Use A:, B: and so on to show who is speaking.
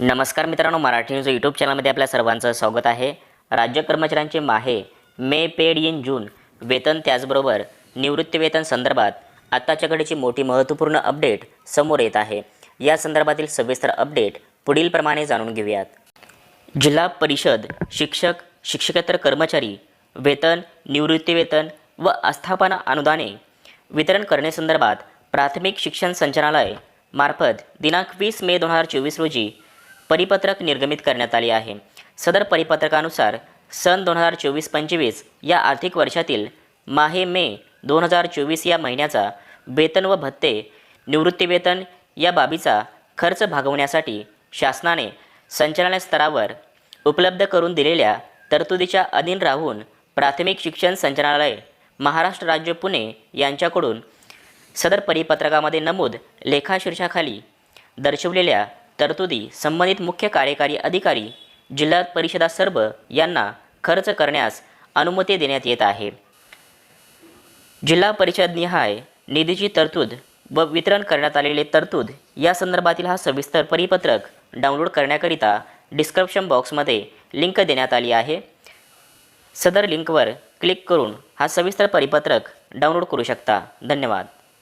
A: नमस्कार मित्रांनो Marathi news YouTube चॅनलमध्ये आपल्या सर्वांचं स्वागत आहे. राज्य कर्मचाऱ्यांचे माहे मे पेड इन जून. वेतन त्याचबरोबर निवृत्तीवेतन संदर्भात आत्ताच्या घडीची मोठी महत्त्वपूर्ण अपडेट समोर येत आहे. या संदर्भातील सविस्तर अपडेट पुढीलप्रमाणे जाणून घेऊयात. जिल्हा परिषद शिक्षक शिक्षकेतर कर्मचारी वेतन निवृत्तीवेतन व आस्थापना अनुदाने वितरण करण्यासंदर्भात प्राथमिक शिक्षण संचालनालय मार्फत दिनांक वीस मे दोन हजार चोवीस रोजी परिपत्रक निर्गमित करण्यात आले आहे. सदर परिपत्रकानुसार सन दोन हजार चोवीस पंचवीस या आर्थिक वर्षातील माहे मे दोन हजार चोवीस या महिन्याचा वेतन व भत्ते निवृत्तीवेतन या बाबीचा खर्च भागवण्यासाठी शासनाने संचालनालय स्तरावर उपलब्ध करून दिलेल्या तरतुदीच्या अधीन राहून प्राथमिक शिक्षण संचालनालय महाराष्ट्र राज्य पुणे यांच्याकडून सदर परिपत्रकामध्ये नमूद लेखाशीर्षाखाली दर्शवलेल्या तरतुदी संबंधित मुख्य कार्यकारी अधिकारी जिल्हा परिषदा सर्व यांना खर्च करण्यास अनुमती देण्यात येत आहे. जिल्हा परिषद निहाय निधीची तरतूद व वितरण करण्यात आलेले तरतूद या संदर्भातील हा सविस्तर परिपत्रक डाउनलोड करण्याकरिता डिस्क्रिप्शन बॉक्समध्ये लिंक देण्यात आली आहे. सदर लिंकवर क्लिक करून हा सविस्तर परिपत्रक डाउनलोड करू शकता. धन्यवाद.